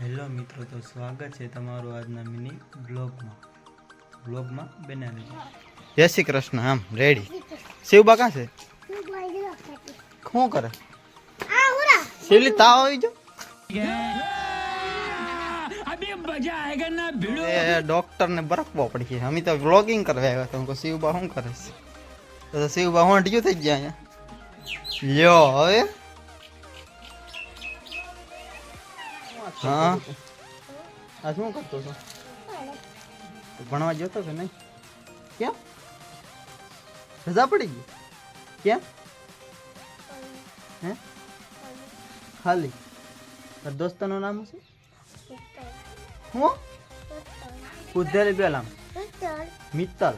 Hello મિત્રો, તો સ્વાગત છે તમારું આજના મિની બ્લોગમાં. બ્લોગમાં બનાવી જય શ્રી કૃષ્ણ, આમ રેડી શિવબા કાં છે? શું કરે? શિવલી તાવ આવી જો ડોક્ટર ને બરકવો પડી છે અમે તો વ્લોગિંગ કરવા આવ્યા હતા. શિવબા શું કરે છે? તો શિવબા હોંઢિયું થઈ ગયા અહીંયા. લ્યો, હવે? હા? આ શું કરતો છો? તો ભણવા જતો કે નહીં? કેમ રજા પડી ગઈ? કેમ હે? ખાલી? તાર દોસ્તાનું નામ શું? હું? ઉદ્ધારી પેલા મિત્તલ.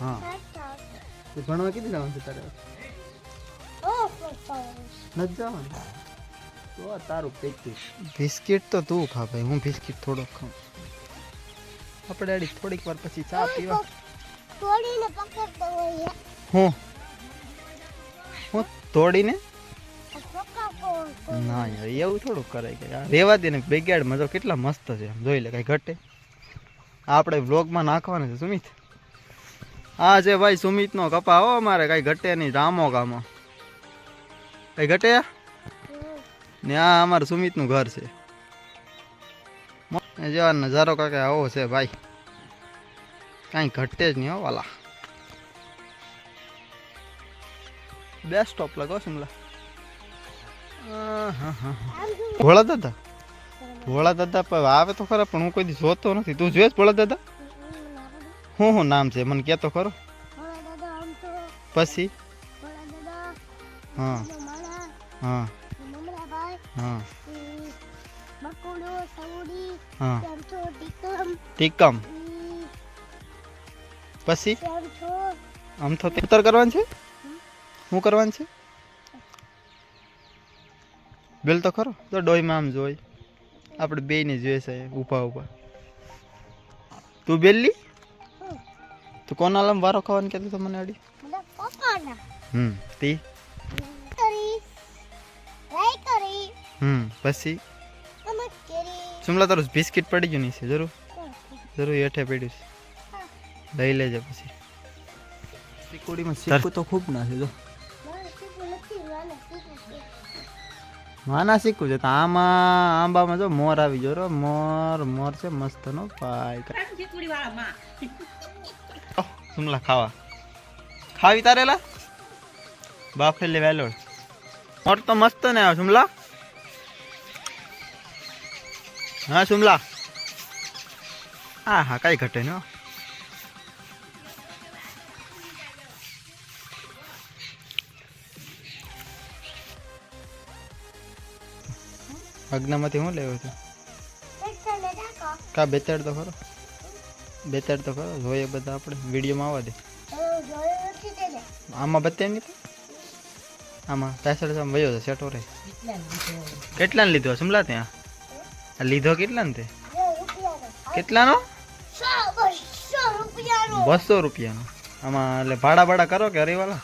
હા. તું ભણવા કીધી જવાનું છે તારે? નથી જવાનું? તો આ તારું પેટી બિસ્કિટ તો તું ખા ભાઈ હું બિસ્કિટ થોડોક ખાઉં આપણે અડી થોડીક વાર પછી ચા પીવા. થોડીને પકડતો હોય હું? હું? તોડીને? ના યાર એવું થોડું કરાય કે યાર રેવા દે ને બેગાડમાં મજો કેટલા મસ્ત છે જોઈ લે કાંઈ ઘટે. આપણે વ્લોગમાં નાખવાના છે સુમિત. આ છે ભાઈ સુમિતનો કપા હો અમારે કાંઈ ઘટે નહીં રામો ગામો કાંઈ ઘટે ને આ અમારું સુમિતનું ઘર છે. એ જો નજારો કાંઈ આવો છે ભાઈ. કાંઈ ઘટે જ નહીં હો વાલા. બે સ્ટોપ લગાવો શિમલા ભોળા દાદા? ભોળા દાદા પણ આવે તો ખરા પણ હું કોઈ જોતો નથી. તું જોઈશ ભોળા દાદા? હું હું નામ છે? મને કહેતો ખરો. પછી? હા. હા. હા. ટીકમ પછી? આમ તો ઉત્તર કરવાનું છે? શું કરવાનું છે? બેલ તો ખરો તો ડોયમાં આમ જોઈ. આપણે બેયને જોઈએ છે ઊભા ઊભા. તું બેલી? હમ. તું કોના લમ વારો ખાવાનું કહેતો તો મને અડી? હમ તી. હમ પછી? સુમલા તારું બિસ્કિટ પડી ગયું નહીં છે જરૂર જરૂર હેઠે પડ્યું છે. લઈ લેજે પછી. સિકુડીમાં સિક્કુ તો ખૂબ ના છે જો. માના શીખવું છે આમાં આંબામાં જો મોર આવી ગયો રો મોર મોર છે મસ્ત નો પાય સુમલા ખાવા. ખાવી તારેલા બાફેલી વેલોડ મોર તો મસ્ત ને આવે સુમલા હા સુમલા હા હા કઈ ઘટે ન. અગ્નમાંથી શું લેવું છે? કા બેતાડ તો ખરો? બેતાડ તો ખરો, જોઈએ બધા આપણે. વિડીયોમાં આવવા દે. આમાં બતાવી નહીં આમાં પેસડ વયો છે સેટો રે. કેટલાને લીધો? સમલા ત્યાં? લીધો કેટલાને તે? બે રૂપિયાનો. કેટલાનો? બસો રૂપિયાનો. આમાં એટલે ભાડા ભાડા કરો કે હરીવાલા?